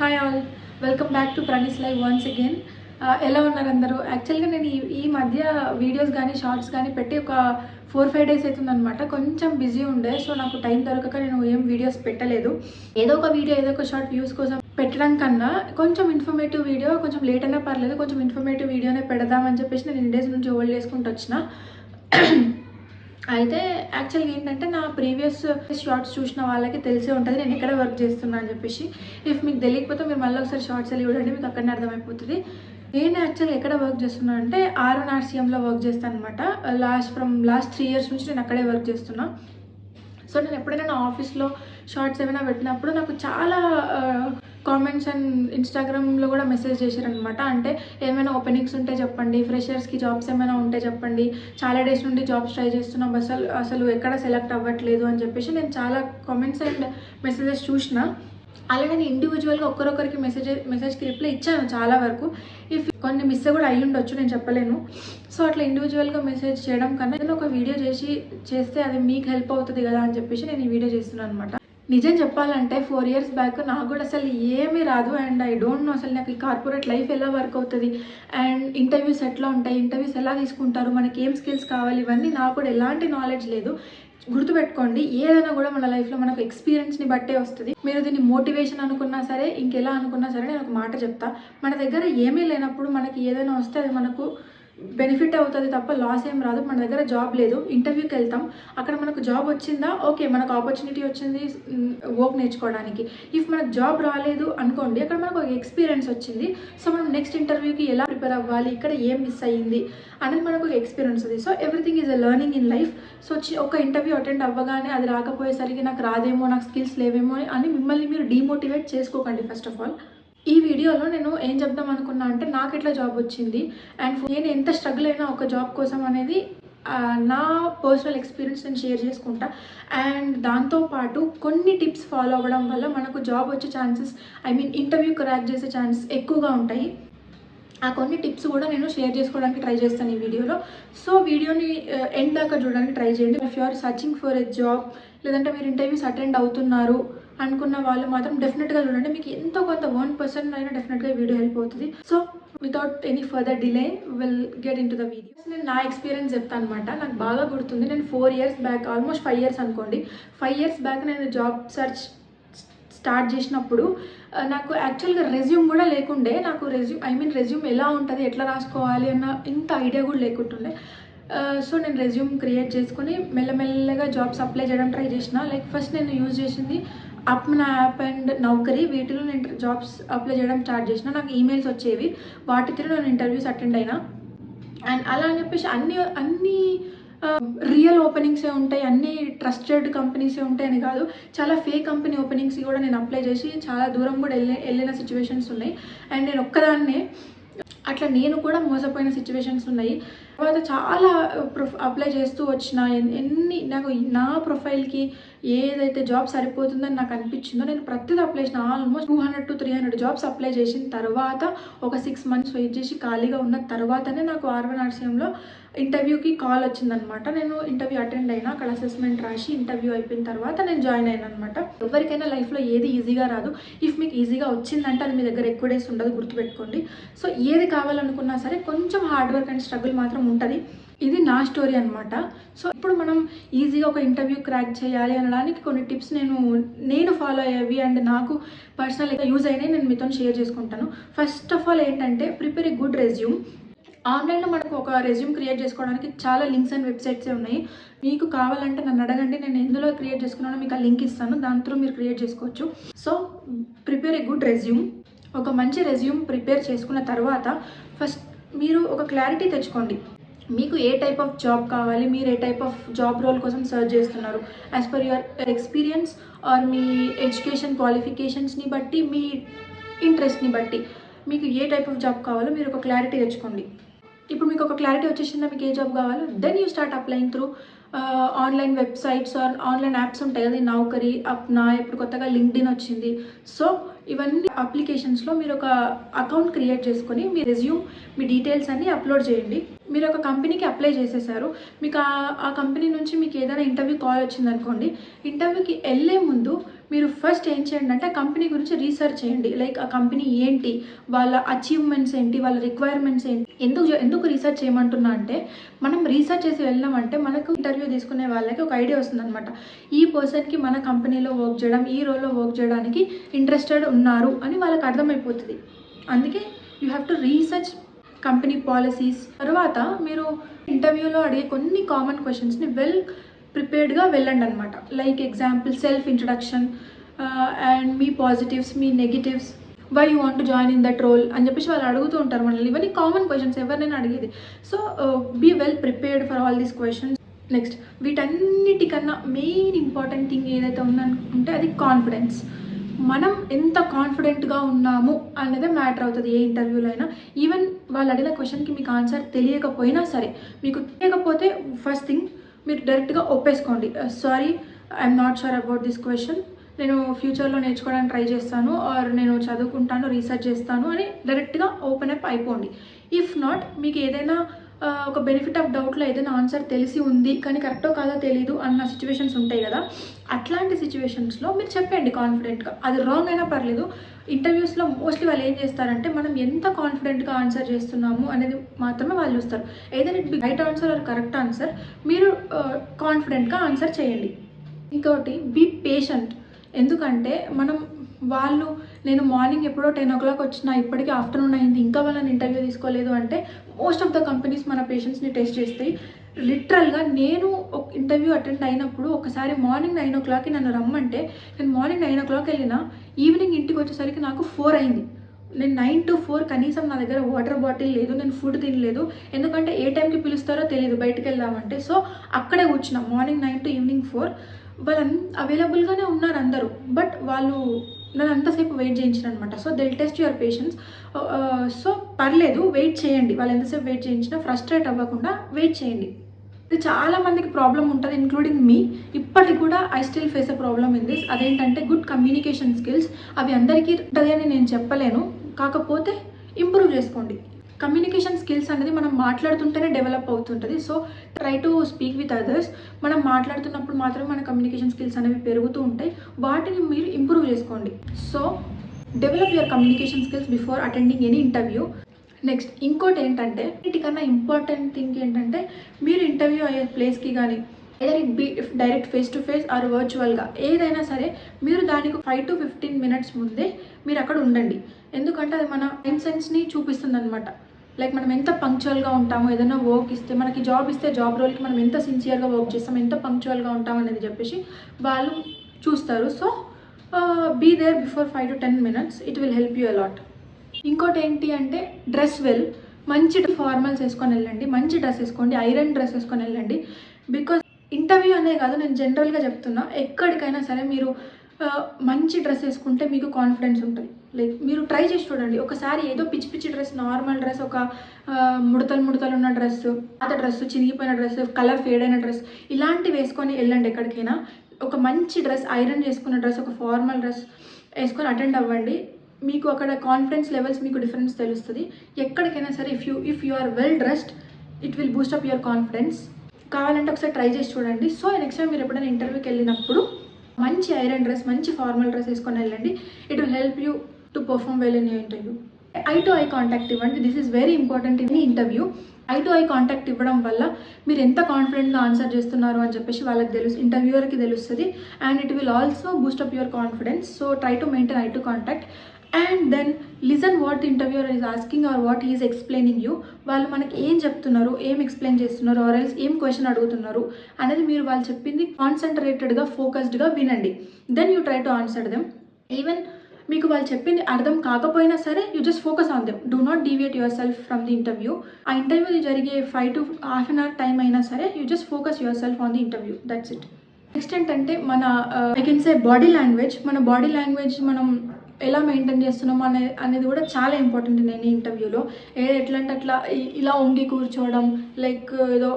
Hi all welcome back to Pranees live once again ఎలా ఉన్నారు అందరూ? యాక్చువల్గా నేను ఈ ఈ మధ్య వీడియోస్ కానీ షార్ట్స్ కానీ పెట్టి ఒక ఫోర్ ఫైవ్ డేస్ అవుతుందనమాట కొంచెం బిజీ ఉండే సో నాకు టైం దొరకక నేను ఏం వీడియోస్ పెట్టలేదు. ఏదో ఒక వీడియో ఏదో ఒక షార్ట్ వ్యూస్ కోసం పెట్టడం కన్నా కొంచెం ఇన్ఫర్మేటివ్ వీడియో కొంచెం లేట్ అయినా పర్లేదు కొంచెం ఇన్ఫర్మేటివ్ వీడియోనే పెడదామని చెప్పేసి నేను ఇన్ డేస్ నుంచి హోల్డ్ చేసుకుంటూ వచ్చిన. అయితే యాక్చువల్గా ఏంటంటే నా ప్రీవియస్ షార్ట్స్ చూసిన వాళ్ళకి తెలిసే ఉంటుంది నేను ఎక్కడ వర్క్ చేస్తున్నా అని చెప్పేసి. ఇఫ్ మీకు తెలియకపోతే మీరు మళ్ళీ ఒకసారి షార్ట్స్ వెళ్ళి చూడండి మీకు అక్కడనే అర్థమైపోతుంది. నేను యాక్చువల్గా ఎక్కడ వర్క్ చేస్తున్నా అంటే ఆర్ఎన్ ఆర్సీఎంలో వర్క్ చేస్తాను అనమాట last from last three years నుంచి నేను అక్కడే వర్క్ చేస్తున్నా. సో నేను ఎప్పుడైనా నా ఆఫీస్లో షార్ట్స్ ఏమైనా పెట్టినప్పుడు నాకు చాలా కామెంట్స్ అండ్ ఇన్స్టాగ్రామ్లో కూడా మెసేజ్ చేశారనమాట అంటే ఏమైనా ఓపెనింగ్స్ ఉంటే చెప్పండి ఫ్రెషర్స్కి జాబ్స్ ఏమైనా ఉంటే చెప్పండి చాలా డేస్ నుండి జాబ్స్ ట్రై చేస్తున్నాం అసలు అసలు ఎక్కడ సెలెక్ట్ అవ్వట్లేదు అని చెప్పేసి నేను చాలా కామెంట్స్ అండ్ మెసేజెస్ చూసిన. అలాగే నేను ఇండివిజువల్గా ఒక్కరొక్కరికి మెసేజ్ మెసేజ్కి రిప్లై ఇచ్చాను చాలా వరకు. ఇఫ్ కొన్ని మిస్ కూడా అయ్యి ఉండొచ్చు నేను చెప్పలేను. సో అట్లా ఇండివిజువల్గా మెసేజ్ చేయడం కన్నా నేను ఒక వీడియో చేసి చేస్తే అది మీకు హెల్ప్ అవుతుంది కదా అని చెప్పేసి నేను ఈ వీడియో చేస్తున్నాను అనమాట నిజం చెప్పాలంటే ఫోర్ ఇయర్స్ బ్యాక్ నాకు కూడా అసలు ఏమీ రాదు అండ్ ఐ డోంట్ నో అసలు నాకు ఈ కార్పొరేట్ లైఫ్ ఎలా వర్క్ అవుతుంది. అండ్ ఇంటర్వ్యూస్ ఎట్లా ఉంటాయి? ఇంటర్వ్యూస్ ఎలా తీసుకుంటారు? మనకి ఏం స్కిల్స్ కావాలి? ఇవన్నీ నాకు కూడా ఎలాంటి నాలెడ్జ్ లేదు. గుర్తుపెట్టుకోండి ఏదైనా కూడా మన లైఫ్లో మనకు ఎక్స్పీరియన్స్ని బట్టే వస్తుంది. మీరు దీన్ని మోటివేషన్ అనుకున్నా సరే ఇంకెలా అనుకున్నా సరే నేను ఒక మాట చెప్తా. మన దగ్గర ఏమీ లేనప్పుడు మనకి ఏదైనా వస్తే అది మనకు బెనిఫిట్ అవుతుంది తప్ప లాస్ ఏం రాదు. మన దగ్గర జాబ్ లేదు. ఇంటర్వ్యూకి వెళ్తాం. అక్కడ మనకు జాబ్ వచ్చిందా? ఓకే మనకు ఆపర్చునిటీ వచ్చింది వర్క్ నేర్చుకోవడానికి. ఇఫ్ మనకు జాబ్ రాలేదు అనుకోండి అక్కడ మనకు ఒక ఎక్స్పీరియన్స్ వచ్చింది. సో మనం నెక్స్ట్ ఇంటర్వ్యూకి ఎలా ప్రిపేర్ అవ్వాలి? ఇక్కడ ఏం మిస్ అయ్యింది? అనేది మనకు ఒక ఎక్స్పీరియన్స్ ఉంది. So everything is a learning in life so ఒక ఇంటర్వ్యూ అటెండ్ అవ్వగానే అది రాకపోయేసరికి నాకు రాదేమో నాకు స్కిల్స్ లేవేమో అని మిమ్మల్ని మీరు డిమోటివేట్ చేసుకోకండి ఫస్ట్ ఆఫ్ ఆల్ ఈ వీడియోలో నేను ఏం చెప్దాం అనుకున్నా అంటే నాకు ఎట్లా జాబ్ వచ్చింది అండ్ నేను ఎంత స్ట్రగుల్ అయినా ఒక జాబ్ కోసం అనేది నా పర్సనల్ ఎక్స్పీరియన్స్ నేను షేర్ చేసుకుంటా. అండ్ దాంతోపాటు కొన్ని టిప్స్ ఫాలో అవ్వడం వల్ల మనకు జాబ్ వచ్చే chances I mean interview crack చేసే ఛాన్సెస్ ఎక్కువగా ఉంటాయి. ఆ కొన్ని టిప్స్ కూడా నేను షేర్ చేసుకోవడానికి ట్రై చేస్తాను ఈ వీడియోలో. సో వీడియోని ఎండ్ దాకా చూడడానికి ట్రై చేయండి. If you are searching for a job లేదంటే మీరు ఇంటర్వ్యూస్ అటెండ్ అవుతున్నారు అనుకున్న వాళ్ళు మాత్రం డెఫినెట్గా చూడండి. మీకు ఎంతో కొంత వన్ పర్సెంట్ అయినా డెఫినెట్గా వీడియో హెల్ప్ అవుతుంది. So without any further delay will get into the video నేను నా ఎక్స్పీరియన్స్ చెప్తాను అనమాట నాకు బాగా గుర్తుంది. నేను four years back almost five years అనుకోండి. ఫైవ్ ఇయర్స్ బ్యాక్ నేను జాబ్ సెర్చ్ స్టార్ట్ చేసినప్పుడు నాకు యాక్చువల్గా రెజ్యూమ్ కూడా లేకుండే నాకు రెజ్యూమ్ ఐ మీన్ రెజ్యూమ్ ఎలా ఉంటుంది ఎట్లా రాసుకోవాలి అన్న ఇంత ఐడియా కూడా లేకుంటుండే. సో నేను రెజ్యూమ్ క్రియేట్ చేసుకుని మెల్లమెల్లగా జాబ్స్ అప్లై చేయడం ట్రై చేసిన. లైక్ ఫస్ట్ నేను యూజ్ చేసింది అప్ నా యాప్ అండ్ నౌకరీ వీటిలో నేను జాబ్స్ అప్లై చేయడం స్టార్ట్ చేసిన. నాకు ఈమెయిల్స్ వచ్చేవి. వాటితో నేను ఇంటర్వ్యూస్ అటెండ్ అయినా. అండ్ అలా అని చెప్పేసి అన్ని అన్ని రియల్ ఓపెనింగ్సే ఉంటాయి అన్ని ట్రస్టెడ్ కంపెనీసే ఉంటాయని కాదు. చాలా ఫేక్ కంపెనీ ఓపెనింగ్స్ కూడా నేను అప్లై చేసి చాలా దూరం కూడా వెళ్ళి వెళ్ళిన సిచ్యువేషన్స్ ఉన్నాయి. అండ్ నేను ఒక్కదాన్నే అట్లా నేను కూడా మోసపోయిన సిచ్యువేషన్స్ ఉన్నాయి. తర్వాత చాలా ప్రొఫ్ అప్లై చేస్తూ వచ్చిన ఎన్ని నాకు నా ప్రొఫైల్కి ఏదైతే జాబ్ సరిపోతుందని నాకు అనిపించిందో నేను ప్రతిదీ అప్లై చేసిన almost two hundred to three hundred jobs apply చేసిన తర్వాత ఒక సిక్స్ మంత్స్ వెయిట్ చేసి ఖాళీగా ఉన్న తర్వాతనే నాకు ఆర్వన్ ఆర్సీఎంలో ఇంటర్వ్యూకి కాల్ వచ్చిందనమాట నేను ఇంటర్వ్యూ అటెండ్ అయినా అక్కడ అసెస్మెంట్ రాసి ఇంటర్వ్యూ అయిపోయిన తర్వాత నేను జాయిన్ అయినా అనమాట ఎవరికైనా లైఫ్లో ఏది ఈజీగా రాదు. ఇఫ్ మీకు ఈజీగా వచ్చిందంటే అది మీ దగ్గర ఎక్కువ డేస్ ఉండదు గుర్తుపెట్టుకోండి. సో ఏది కావాలనుకున్నా సరే కొంచెం హార్డ్ వర్క్ అండ్ స్ట్రగుల్ మాత్రం ఉంటుంది. ఇది నా స్టోరీ అనమాట సో ఇప్పుడు మనం ఈజీగా ఒక ఇంటర్వ్యూ క్రాక్ చేయాలి అనడానికి కొన్ని టిప్స్ నేను నేను ఫాలో అయ్యేవి అండ్ నాకు పర్సనల్గా యూజ్ అయినాయి నేను మీతో షేర్ చేసుకుంటాను. ఫస్ట్ ఆఫ్ ఆల్ ఏంటంటే ప్రిపేర్ ఏ గుడ్ రెజ్యూమ్. ఆన్లైన్లో మనకు ఒక రెజ్యూమ్ క్రియేట్ చేసుకోవడానికి చాలా లింక్స్ అండ్ వెబ్సైట్సే ఉన్నాయి. మీకు కావాలంటే నన్ను అడగండి నేను ఎందులో క్రియేట్ చేసుకున్నానో మీకు ఆ లింక్ ఇస్తాను. దాని త్రూ మీరు క్రియేట్ చేసుకోవచ్చు. So prepare a good resume. ఒక మంచి రెజ్యూమ్ ప్రిపేర్ చేసుకున్న తర్వాత ఫస్ట్ మీరు ఒక క్లారిటీ తెచ్చుకోండి. మీకు ఏ టైప్ ఆఫ్ జాబ్ కావాలి మీరు ఏ టైప్ ఆఫ్ జాబ్ రోల్ కోసం సర్చ్ చేస్తున్నారు? As per your experience or me education క్వాలిఫికేషన్స్ని బట్టి మీ ఇంట్రెస్ట్ని బట్టి మీకు ఏ టైప్ ఆఫ్ జాబ్ కావాలో మీరు ఒక క్లారిటీ తెచ్చుకోండి. ఇప్పుడు మీకు ఒక క్లారిటీ వచ్చేసిందా మీకు ఏ జాబ్ కావాలో? Then you start applying through online websites or online apps ఉంటాయి కదా నౌకరి నౌకరీ అప్నా ఇప్పుడు కొత్తగా లింక్డ్ఇన్ వచ్చింది. సో ఇవన్నీ అప్లికేషన్స్లో మీరు ఒక అకౌంట్ క్రియేట్ చేసుకొని మీ రెజ్యూమ్ మీ డీటెయిల్స్ అన్నీ అప్లోడ్ చేయండి. మీరు ఒక కంపెనీకి అప్లై చేసేసారు. మీకు ఆ ఆ కంపెనీ నుంచి మీకు ఏదైనా ఇంటర్వ్యూ కాల్ వచ్చిందనుకోండి ఇంటర్వ్యూకి వెళ్ళే ముందు మీరు ఫస్ట్ ఏం చేయండి అంటే కంపెనీ గురించి రీసెర్చ్ చేయండి. లైక్ ఆ కంపెనీ ఏంటి? వాళ్ళ అచీవ్మెంట్స్ ఏంటి? వాళ్ళ రిక్వైర్మెంట్స్ ఏంటి? ఎందుకు ఎందుకు రీసెర్చ్ చేయమంటున్నా అంటే మనం రీసెర్చ్ చేసి వెళ్ళినామంటే మనకు ఇంటర్వ్యూ తీసుకునే వాళ్ళకి ఒక ఐడియా వస్తుంది అనమాట ఈ పర్సన్కి మన కంపెనీలో వర్క్ చేయడం ఈ రోల్లో వర్క్ చేయడానికి ఇంట్రెస్టెడ్ ఉన్నారు అని వాళ్ళకి అర్థమైపోతుంది. అందుకే you have to research company policies తర్వాత మీరు ఇంటర్వ్యూలో అడిగే కొన్ని కామన్ క్వశ్చన్స్ని వెల్ ప్రిపేర్డ్గా వెళ్ళండి అనమాట like example self introduction and me positives me negatives why you want join in that role అని చెప్పేసి వాళ్ళు అడుగుతూ ఉంటారు మనల్ని. ఇవన్నీ కామన్ క్వశ్చన్స్ ఎవరినైనా అడిగేది. So be well prepared for all these questions next వీటన్నిటికన్నా main important thing ఏదైతే ఉందనుకుంటే అది కాన్ఫిడెన్స్ మనం ఎంత కాన్ఫిడెంట్గా ఉన్నాము అనేది మ్యాటర్ అవుతుంది ఏ ఇంటర్వ్యూలో అయినా. ఈవెన్ వాళ్ళు అడిగిన క్వశ్చన్కి మీకు ఆన్సర్ తెలియకపోయినా సరే మీకు తెలియకపోతే ఫస్ట్ థింగ్ మీరు డైరెక్ట్గా ఒప్పేసుకోండి. Sorry I'm not sure about this question నేను ఫ్యూచర్లో నేర్చుకోవడానికి ట్రై చేస్తాను ఆర్ నేను చదువుకుంటాను రీసెర్చ్ చేస్తాను అని డైరెక్ట్గా ఓపెన్ అప్ అయిపోండి. ఇఫ్ నాట్ మీకు ఏదైనా ఒక బెనిఫిట్ ఆఫ్ డౌట్లో ఏదైనా ఆన్సర్ తెలిసి ఉంది కానీ కరెక్టో కాదో తెలీదు అన్న సిచ్యువేషన్స్ ఉంటాయి కదా. అట్లాంటి సిచ్యువేషన్స్లో మీరు చెప్పండి కాన్ఫిడెంట్గా అది రాంగ్ అయినా పర్లేదు. ఇంటర్వ్యూస్లో మోస్ట్లీ వాళ్ళు ఏం చేస్తారంటే మనం ఎంత కాన్ఫిడెంట్గా ఆన్సర్ చేస్తున్నాము అనేది మాత్రమే వాళ్ళు చూస్తారు. ఏదైనా it be right answer or correct answer మీరు కాన్ఫిడెంట్గా ఆన్సర్ చేయండి. ఇంకోటి బీ పేషెంట్ ఎందుకంటే మనం వాళ్ళు నేను మార్నింగ్ ఎప్పుడో టెన్ ఓ క్లాక్ వచ్చిన ఇప్పటికీ ఆఫ్టర్నూన్ అయింది. ఇంకా వాళ్ళని ఇంటర్వ్యూ తీసుకోలేదు అంటే మోస్ట్ ఆఫ్ ద కంపెనీస్ మన పేషెంట్స్ని టెస్ట్ చేస్తాయి. లిటరల్గా నేను ఒక ఇంటర్వ్యూ అటెండ్ అయినప్పుడు ఒకసారి మార్నింగ్ నైన్ ఓ క్లాక్కి నన్ను రమ్మంటే నేను మార్నింగ్ నైన్ ఓ క్లాక్ వెళ్ళిన ఈవినింగ్ ఇంటికి వచ్చేసరికి నాకు ఫోర్ అయింది. నేను నైన్ టు ఫోర్ కనీసం నా దగ్గర వాటర్ బాటిల్ లేదు నేను ఫుడ్ తినలేదు. ఎందుకంటే ఏ టైంకి పిలుస్తారో తెలియదు బయటకు వెళ్దామంటే. సో అక్కడే కూర్చున్నా morning nine to evening four. వాళ్ళు అవైలబుల్గానే ఉన్నారు అందరూ. బట్ వాళ్ళు నన్ను అంతసేపు వెయిట్ చేయించిన అనమాట so they'll test your patience so పర్లేదు వెయిట్ చేయండి. వాళ్ళు ఎంతసేపు వెయిట్ చేయించినా ఫ్రస్ట్రేట్ అవ్వకుండా వెయిట్ చేయండి. ఇది చాలా మందికి ప్రాబ్లం ఉంటుంది ఇంక్లూడింగ్ మీ ఇప్పటికి కూడా I still face a problem in this అదేంటంటే గుడ్ కమ్యూనికేషన్ స్కిల్స్ అవి అందరికీ ఉంటుంది అని నేను చెప్పలేను. కాకపోతే ఇంప్రూవ్ చేసుకోండి. కమ్యూనికేషన్ స్కిల్స్ అనేది మనం మాట్లాడుతుంటేనే డెవలప్ అవుతుంటుంది. So try to speak with others మనం మాట్లాడుతున్నప్పుడు మాత్రమే మన కమ్యూనికేషన్ స్కిల్స్ అనేవి పెరుగుతూ ఉంటాయి. వాటిని మీరు ఇంప్రూవ్ చేసుకోండి. So develop your communication skills before attending any interview next ఇంకోటి ఏంటంటే వీటికన్నా ఇంపార్టెంట్ థింగ్ ఏంటంటే మీరు ఇంటర్వ్యూ అయ్యే ప్లేస్కి కానీ ఏదైనా it be direct face to face or వర్చువల్గా ఏదైనా సరే మీరు దానికి ఫైవ్ టు ఫిఫ్టీన్ మినిట్స్ ముందే మీరు అక్కడ ఉండండి. ఎందుకంటే అది మన సెన్స్ని చూపిస్తుంది అనమాట లైక్ మనం ఎంత పంక్చువల్గా ఉంటామో ఏదైనా వర్క్ ఇస్తే మనకి జాబ్ ఇస్తే జాబ్ రోల్కి మనం ఎంత సిన్సియర్గా వర్క్ చేస్తాం ఎంత పంక్చువల్గా ఉంటాం అనేది చెప్పేసి వాళ్ళు చూస్తారు. So be there before five to ten minutes it will help you a lot ఇంకోటి ఏంటి అంటే డ్రెస్ వెల్ మంచి ఫార్మల్స్ వేసుకొని వెళ్ళండి. మంచి డ్రెస్ వేసుకోండి. ఐరన్ డ్రెస్ వేసుకొని వెళ్ళండి. బికాజ్ ఇంటర్వ్యూ అనే కాదు నేను జనరల్గా చెప్తున్నా. ఎక్కడికైనా సరే మీరు మంచి డ్రెస్ వేసుకుంటే మీకు కాన్ఫిడెన్స్ ఉంటుంది. లైక్ మీరు ట్రై చేసి చూడండి. ఒకసారి ఏదో పిచ్చి పిచ్చి డ్రెస్ నార్మల్ డ్రెస్ ఒక ముడతలు ముడతలు ఉన్న డ్రెస్ పాత డ్రెస్ చిరిగిపోయిన డ్రెస్ కలర్ ఫేడ్ అయిన డ్రెస్ ఇలాంటివి వేసుకొని వెళ్ళండి ఎక్కడికైనా. ఒక మంచి డ్రెస్ ఐరన్ చేసుకున్న డ్రెస్ ఒక ఫార్మల్ డ్రెస్ వేసుకొని అటెండ్ అవ్వండి. మీకు అక్కడ కాన్ఫిడెన్స్ లెవెల్స్ మీకు డిఫరెన్స్ తెలుస్తుంది. ఎక్కడికైనా సరే if you if you are well dressed it will boost up your confidence కావాలంటే ఒకసారి ట్రై చేసి చూడండి. సో నెక్స్ట్ టైం మీరు ఎప్పుడైనా ఇంటర్వ్యూకి వెళ్ళినప్పుడు మంచి ఐరన్ డ్రెస్ మంచి ఫార్మల్ డ్రెస్ వేసుకొని వెళ్ళండి. It will help you to perform well in you interview eye to eye contact ఇవ్వండి. This is very important in interview eye to eye contact ఇవ్వడం వల్ల మీరు ఎంత కాన్ఫిడెంట్గా ఆన్సర్ చేస్తున్నారు అని చెప్పేసి వాళ్ళకి తెలుసు ఇంటర్వ్యూవర్కి తెలుస్తుంది. And it will also boost up your confidence so try to maintain eye to contact and then listen what interviewer is asking or what is explaining you వాళ్ళు మనకి ఏం చెప్తున్నారు ఏం ఎక్స్ప్లెయిన్ చేస్తున్నారు ఆర్ ఎల్స్ ఏం క్వశ్చన్ అడుగుతున్నారు అనేది మీరు వాళ్ళు చెప్పింది కాన్సన్ట్రేటెడ్గా ఫోకస్డ్గా వినండి. Then you try to answer them even మీకు వాళ్ళు చెప్పింది అర్థం కాకపోయినా సరే you just focus on them do not deviate yourself from the interview ఆ ఇంటర్వ్యూ జరిగే five to half an hour time అయినా సరే you just focus yourself on the interview that's it next ఏంటంటే మన I can say body language మన body language మనం ఎలా maintain చేస్తున్నాం అనే అనేది కూడా చాలా ఇంపార్టెంట్ నేను ఇంటర్వ్యూలో ఏ ఎట్లా అంటే అట్లా ఇలా వంగి కూర్చోవడం లైక్ ఏదో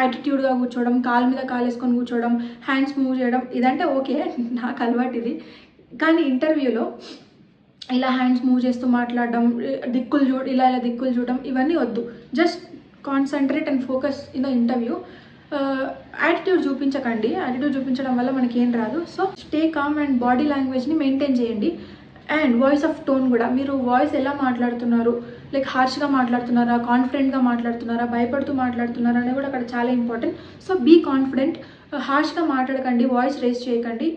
యాటిట్యూడ్గా కూర్చోవడం కాలు మీద కాలు వేసుకొని కూర్చోవడం హ్యాండ్స్ మూవ్ చేయడం ఇదంటే ఓకే నాకు అలవాటు ఇది. కానీ ఇంటర్వ్యూలో ఇలా హ్యాండ్స్ మూవ్ చేస్తూ మాట్లాడడం దిక్కులు చూ ఇలా ఇలా దిక్కులు చూడడం ఇవన్నీ వద్దు. Just concentrate and focus in the interview attitude చూపించకండి. Attitude చూపించడం వల్ల మనకి ఏం రాదు so stay calm and body లాంగ్వేజ్ని maintain చేయండి. అండ్ వాయిస్ ఆఫ్ టోన్ కూడా. మీరు వాయిస్ ఎలా మాట్లాడుతున్నారు? లైక్ హార్ష్గా మాట్లాడుతున్నారా? కాన్ఫిడెంట్గా మాట్లాడుతున్నారా? భయపడుతూ మాట్లాడుతున్నారా అనేది కూడా అక్కడ చాలా ఇంపార్టెంట్. So be confident. హార్ష్గా మాట్లాడకండి వాయిస్ రేస్ చేయకండి.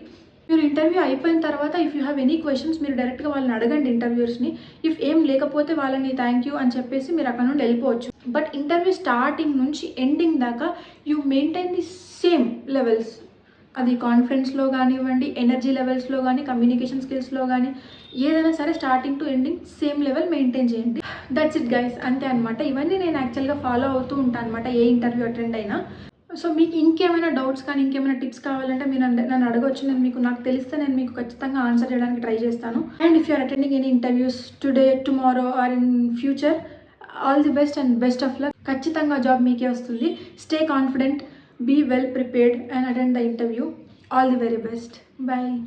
మీరు ఇంటర్వ్యూ అయిపోయిన తర్వాత if you have any questions మీరు డైరెక్ట్గా వాళ్ళని అడగండి ఇంటర్వ్యూస్ని ఇఫ్ ఏం లేకపోతే వాళ్ళని థ్యాంక్ యూ అని చెప్పేసి మీరు అక్కడ నుండి వెళ్ళిపోవచ్చు. బట్ ఇంటర్వ్యూ స్టార్టింగ్ నుంచి ఎండింగ్ దాకా you maintain the same levels అది కాన్ఫిడెన్స్లో కానివ్వండి ఎనర్జీ లెవెల్స్లో కానీ కమ్యూనికేషన్ స్కిల్స్లో కానీ ఏదైనా సరే starting to ending same level maintain చేయండి. దట్స్ ఇట్ గైస్ అంతే అనమాట ఇవన్నీ నేను యాక్చువల్గా ఫాలో అవుతూ ఉంటాను అనమాట ఏ ఇంటర్వ్యూ అటెండ్ అయినా. సో మీకు ఇంకేమైనా డౌట్స్ కానీ ఇంకేమైనా టిప్స్ కావాలంటే మీరు నన్ను అడగొచ్చు. నేను మీకు నాకు తెలిస్తే నేను మీకు ఖచ్చితంగా ఆన్సర్ చేయడానికి ట్రై చేస్తాను. And if you're attending any interviews today tomorrow or in future all the best and best of luck ఖచ్చితంగా జాబ్ మీకే వస్తుంది. Stay confident Be well prepared and attend the interview. All the very best. Bye.